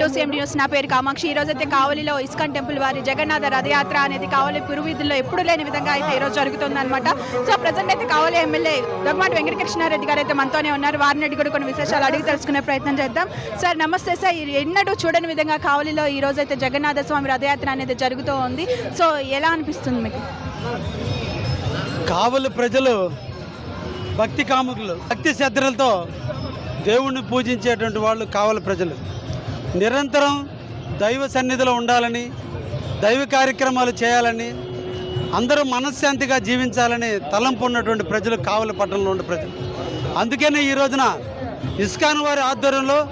Welcome to news. నా పేరు కామాక్షి. ఈ రోజు అయితే కావలిలో ఇస్కాన్ టెంపుల్ వారి జగన్నాథ రథయాత్ర అనేది కావలి పురువీధుల్లో ఎప్పుడు లేని విధంగా అయితే ఈ రోజు జరుగుతుంది అనమాట సో ప్రజెంట్ అయితే కావలి ఎమ్మెల్యే దొగమాటి వెంకటకృష్ణారెడ్డి గారు అయితే మనతోనే ఉన్నారు. వారిని అడిగి కూడా కొన్ని విశేషాలు అడిగి తెలుసుకునే ప్రయత్నం చేద్దాం. సార్ నమస్తే సార్. ఎన్నడూ చూడని విధంగా కావలిలో ఈ రోజు అయితే జగన్నాథ స్వామి రథయాత్ర అనేది జరుగుతూ ఉంది. సో ఎలా అనిపిస్తుంది మీకు? కావలి ప్రజలు భక్తి కాముకులు భక్తి శ్రద్ధలతో దేవుణ్ణి పూజించేటువంటి వాళ్ళు కావలి ప్రజలు. నిరంతరం దైవ సన్నిధిలో ఉండాలని దైవ కార్యక్రమాలు చేయాలని అందరూ మనశ్శాంతిగా జీవించాలని తలంపు ఉన్నటువంటి ప్రజలు కావలి పట్టణంలో ఉన్న ప్రజలు. అందుకనే ఈ రోజున ఇస్కాన్ వారి ఆధ్వర్యంలో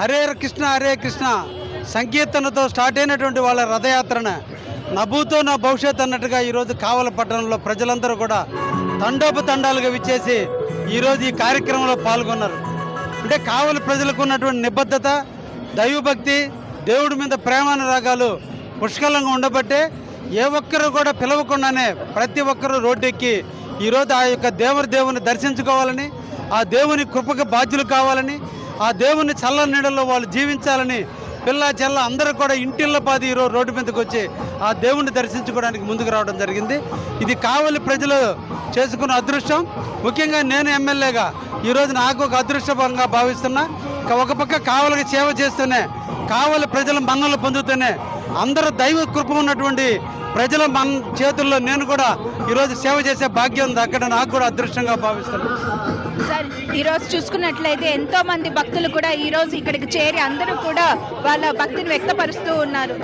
హరే కృష్ణ హరే కృష్ణ సంకీర్తనతో స్టార్ట్ అయినటువంటి వాళ్ళ రథయాత్రన నభూతో నా భవిష్యత్ అన్నట్టుగా ఈరోజు కావల పట్టణంలో ప్రజలందరూ కూడా తండోపు తండాలుగా విచ్చేసి ఈరోజు ఈ కార్యక్రమంలో పాల్గొన్నారు. అంటే కావలి ప్రజలకు ఉన్నటువంటి నిబద్ధత దైవభక్తి దేవుడి మీద ప్రేమానురాగాలు పుష్కలంగా ఉండబట్టే ఏ ఒక్కరు కూడా పిలవకుండానే ప్రతి ఒక్కరూ రోడ్డెక్కి ఈరోజు ఆ యొక్క దేవుని దేవుని దర్శించుకోవాలని ఆ దేవుని కృపకు బాధ్యులు కావాలని ఆ దేవుని చల్ల నీడలో వాళ్ళు జీవించాలని పిల్ల చెల్ల అందరూ కూడా ఇంటిళ్ళ పాది ఈరోజు రోడ్డు మీదకి వచ్చి ఆ దేవుణ్ణి దర్శించుకోవడానికి ముందుకు రావడం జరిగింది. ఇది కావలి ప్రజలు చేసుకున్న అదృష్టం. ముఖ్యంగా నేను ఎమ్మెల్యేగా ఈరోజు నాకు ఒక అదృష్టపరంగా భావిస్తున్నా. ఒక పక్క కావలికి సేవ చేస్తూనే కావలి ప్రజల మన్నలు పొందుతూనే అందరూ దైవ కృప ఉన్నటువంటి ప్రజల మన చేతుల్లో నేను కూడా ఈరోజు సేవ చేసే భాగ్యం ఉంది అక్కడ నాకు కూడా అదృష్టంగా భావిస్తున్నాను. సార్ ఈరోజు చూసుకున్నట్లయితే ఎంతో మంది భక్తులు కూడా ఈరోజు ఇక్కడికి చేరి అందరూ కూడా వాళ్ళ భక్తిని వ్యక్తపరుస్తూ ఉన్నారు.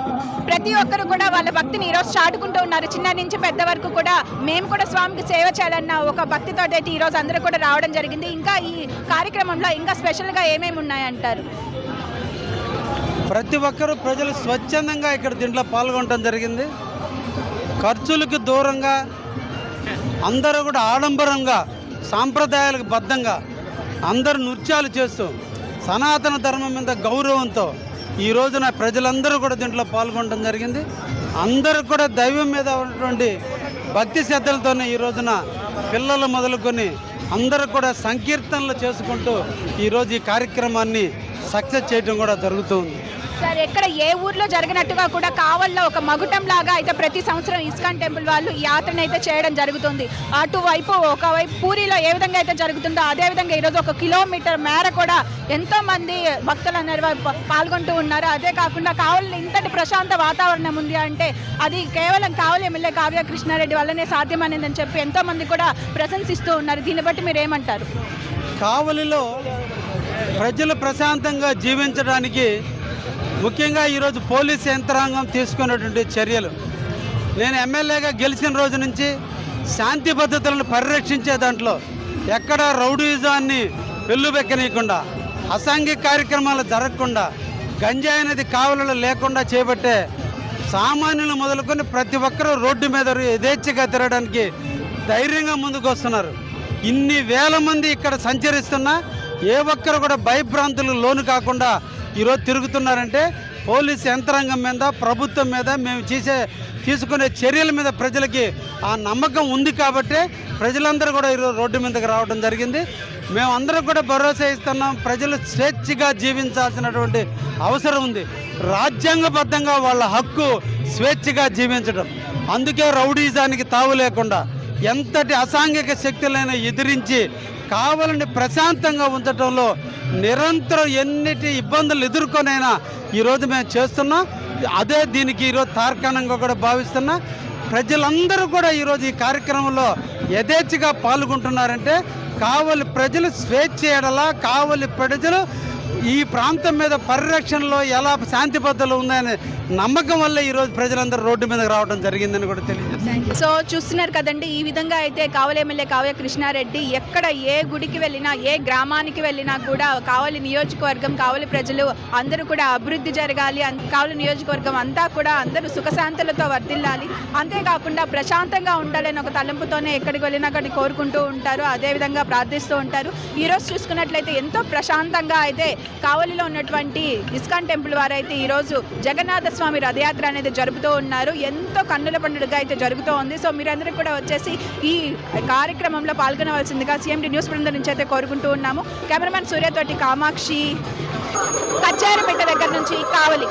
ప్రతి ఒక్కరు కూడా వాళ్ళ భక్తిని ఈరోజు చాటుకుంటూ ఉన్నారు. చిన్న నుంచి పెద్ద వరకు కూడా మేము కూడా స్వామికి సేవ చేయాలన్న ఒక భక్తితో అయితే ఈరోజు అందరూ కూడా రావడం జరిగింది. ఇంకా ఈ కార్యక్రమంలో ఇంకా స్పెషల్గా ఏమేమి ఉన్నాయంటారు? ప్రతి ఒక్కరూ ప్రజలు స్వచ్ఛందంగా ఇక్కడ దీంట్లో పాల్గొనడం జరిగింది. ఖర్చులకు దూరంగా అందరూ కూడా ఆడంబరంగా సాంప్రదాయాలకు బద్ధంగా అందరూ నృత్యాలు చేస్తూ సనాతన ధర్మం మీద గౌరవంతో ఈ రోజున ప్రజలందరూ కూడా దీంట్లో పాల్గొనడం జరిగింది. అందరూ కూడా దైవం మీద ఉన్నటువంటి భక్తి శ్రద్ధలతోనే ఈ రోజున పిల్లలు మొదలుకొని అందరూ కూడా సంకీర్తనలు చేసుకుంటూ ఈరోజు ఈ కార్యక్రమాన్ని సక్సెస్ చేయడం కూడా జరుగుతుంది సార్ ఎక్కడ ఏ ఊర్లో జరిగినట్టుగా కూడా కావల్లో ఒక మగుటం లాగా అయితే ప్రతి సంవత్సరం ఇస్కాన్ టెంపుల్ వాళ్ళు ఈ యాత్రను అయితే చేయడం జరుగుతుంది. అటువైపు ఒకవైపు పూరిలో ఏ విధంగా అయితే జరుగుతుందో అదేవిధంగా ఈరోజు ఒక కిలోమీటర్ మేర కూడా ఎంతో మంది భక్తులు అనేవి పాల్గొంటూ ఉన్నారు. అదే కాకుండా కావలి ఇంతటి ప్రశాంత వాతావరణం ఉంది అంటే అది కేవలం కావలి ఎమ్మెల్యే కావ్య కృష్ణారెడ్డి వల్లనే సాధ్యమైనదని చెప్పి ఎంతో మంది కూడా ప్రశంసిస్తూ ఉన్నారు. దీన్ని బట్టి మీరు ఏమంటారు? కావలిలో ప్రజలు ప్రశాంతంగా జీవించడానికి ముఖ్యంగా ఈరోజు పోలీస్ యంత్రాంగం తీసుకున్నటువంటి చర్యలు. నేను ఎమ్మెల్యేగా గెలిచిన రోజు నుంచి శాంతి భద్రతలను పరిరక్షించే దాంట్లో ఎక్కడ రౌడీజాన్ని వెల్లుబెక్కనీయకుండా అసాంఘిక కార్యక్రమాలు జరగకుండా గంజాయి అనేది కావలలో లేకుండా చేపట్టే సామాన్యులు మొదలుకొని ప్రతి ఒక్కరూ రోడ్డు మీద యథేచ్ఛగా తిరగడానికి ధైర్యంగా ముందుకు వస్తున్నారు ఇన్ని వేల మంది ఇక్కడ సంచరిస్తున్నా ఏ ఒక్కరు కూడా భయభ్రాంతులకు లోను కాకుండా ఈరోజు తిరుగుతున్నారంటే పోలీస్ యంత్రాంగం మీద ప్రభుత్వం మీద మేము చేసే తీసుకునే చర్యల మీద ప్రజలకి ఆ నమ్మకం ఉంది కాబట్టే ప్రజలందరూ కూడా ఈరోజు రోడ్డు మీదకి రావడం జరిగింది. మేమందరం కూడా భరోసా ఇస్తున్నాం. ప్రజలు స్వేచ్ఛగా జీవించాల్సినటువంటి అవసరం ఉంది. రాజ్యాంగబద్ధంగా వాళ్ళ హక్కు స్వేచ్ఛగా జీవించడం. అందుకే రౌడీజానికి తావు లేకుండా ఎంతటి అసాంఘిక శక్తులైనా ఎదిరించి కావాలని ప్రశాంతంగా ఉంచడంలో నిరంతరం ఎన్నిటి ఇబ్బందులు ఎదుర్కొనైనా ఈరోజు మేము చేస్తున్నాం. అదే దీనికి ఈరోజు తార్కాణంగా కూడా భావిస్తున్నా. ప్రజలందరూ కూడా ఈరోజు ఈ కార్యక్రమంలో యథేచ్ఛగా పాల్గొంటున్నారంటే కావలి ప్రజలు స్వేచ్ఛ ఎడలా కావలి ప్రజలు ఈ ప్రాంతం మీద పరిరక్షణలో ఎలా శాంతి భద్రతలు ఉందనే నమ్మకం వల్ల ఈరోజు ప్రజలందరూ రోడ్డు మీదకి రావడం జరిగిందని కూడా తెలియజేస్తాను సో చూస్తున్నారు కదండి ఈ విధంగా అయితే కావలి ఎమ్మెల్యే కావ్య కృష్ణారెడ్డి ఎక్కడ ఏ గుడికి వెళ్ళినా ఏ గ్రామానికి వెళ్ళినా కూడా కావలి నియోజకవర్గం కావలి ప్రజలు అందరూ కూడా అభివృద్ధి జరగాలి కావలి నియోజకవర్గం అంతా కూడా అందరూ సుఖశాంతులతో వర్ధిల్లాలి. అంతేకాకుండా ప్రశాంతంగా ఉండాలని ఒక తలంపుతోనే ఎక్కడికి వెళ్ళినా కానీ కోరుకుంటూ ఉంటారు అదేవిధంగా ప్రార్థిస్తూ ఉంటారు. ఈరోజు చూసుకున్నట్లయితే ఎంతో ప్రశాంతంగా అయితే కావలిలో ఉన్నటువంటి ఇస్కాన్ టెంపుల్ వారైతే ఈరోజు జగన్నాథ స్వామి రథయాత్ర అనేది జరుపుతూ ఉన్నారు. ఎంతో కన్నుల పండుగగా అయితే జరుగుతూ ఉంది. సో మీరందరూ కూడా వచ్చేసి ఈ కార్యక్రమంలో పాల్గొనవలసిందిగా సీఎండి న్యూస్ బృందం నుంచి అయితే కోరుకుంటూ ఉన్నాము. కెమెరామెన్ సూర్యతోటి కామాక్షి కచ్చారిపేట దగ్గర నుంచి కావలి.